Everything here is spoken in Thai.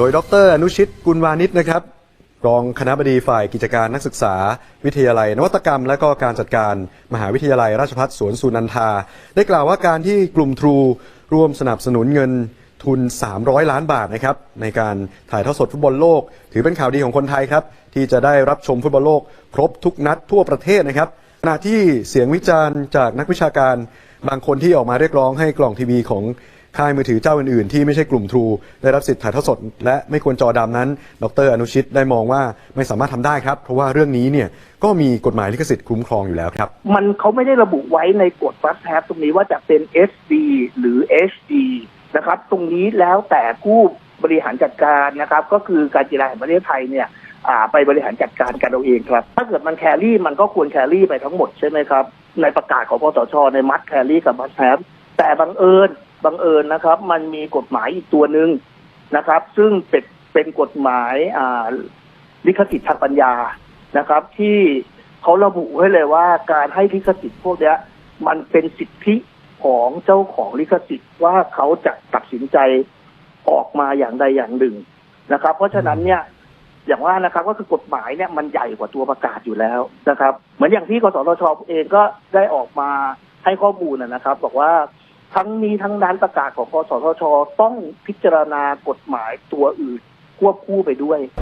โดยดรอนุชิตกุลวานิชนะครับรองคณะบดีฝ่ายกิจการนักศึกษา วิทยาลัย นวัตกรรม และก็การจัดการมหาวิทยาลัยราชภัฏสวนสุนันทา ได้กล่าวว่าการที่กลุ่มทรูร่วมสนับสนุนเงินทุน 300 ล้านบาทนะครับในการถ่ายทอดสดฟุตบอลโลก ถือเป็นข่าวดีของคนไทยครับ ที่จะได้รับชมฟุตบอลโลก ครบทุกนัดทั่วประเทศนะครับขณะที่เสียงวิจารณ์จากนักวิชาการ บางคนที่ออกมาเรียกร้องให้กล่องทีวีของ ค่ายมือถือเจ้าอื่นๆ ที่ไม่ใช่กลุ่มทรูได้รับสิทธิ์ถ่ายทอดสด และไม่ควรจอดำนั้น ดรอนุชิตได้มองว่าไม่สามารถทำได้ครับ เพราะว่าเรื่องนี้เนี่ยก็มีกฎหมายลิขสิทธิ์คุ้มครองอยู่แล้วครับ มันเขาไม่ได้ระบุไว้ในกฎฟัสแทบตรงนี้ว่าจะเป็น SD หรือ HD นะครับตรงนี้แล้วแต่ผู้บริหารจัดการนะครับ ก็คือการกีฬาแห่งประเทศไทยเนี่ยไปบริหารจัดการกันเอาเองครับ ถ้าเกิดมันแครี่มันก็ควรแครี่ไปทั้งหมดใช่ไหมครับ ในประกาศของปสชในมัดแครี่กับมัดแทบแต่บังเอิญ บังเอิญนะครับ มันมีกฎหมายอีกตัวหนึ่งนะครับ ซึ่งเป็นเป็นกฎหมายอ่าลิขสิทธิ์ทางปัญญานะครับ ที่เขาระบุไว้เลยว่าการให้ลิขสิทธิ์พวกเนี้ย มันเป็นสิทธิของเจ้าของลิขสิทธิ์ว่าเขาจะตัดสินใจออกมาอย่างใดอย่างหนึ่งนะครับ เพราะฉะนั้นเนี่ยอย่างว่านะครับก็คือกฎหมายเนี่ยมันใหญ่กว่าตัวประกาศอยู่แล้วนะครับ เหมือนอย่างที่กสทชเองก็ได้ออกมาให้ข้อมูลนะนะครับ บอกว่า ทั้งนี้ทั้งนั้นประกาศของกสทชต้องพิจารณากฎหมายตัวอื่นควบคู่ไปด้วย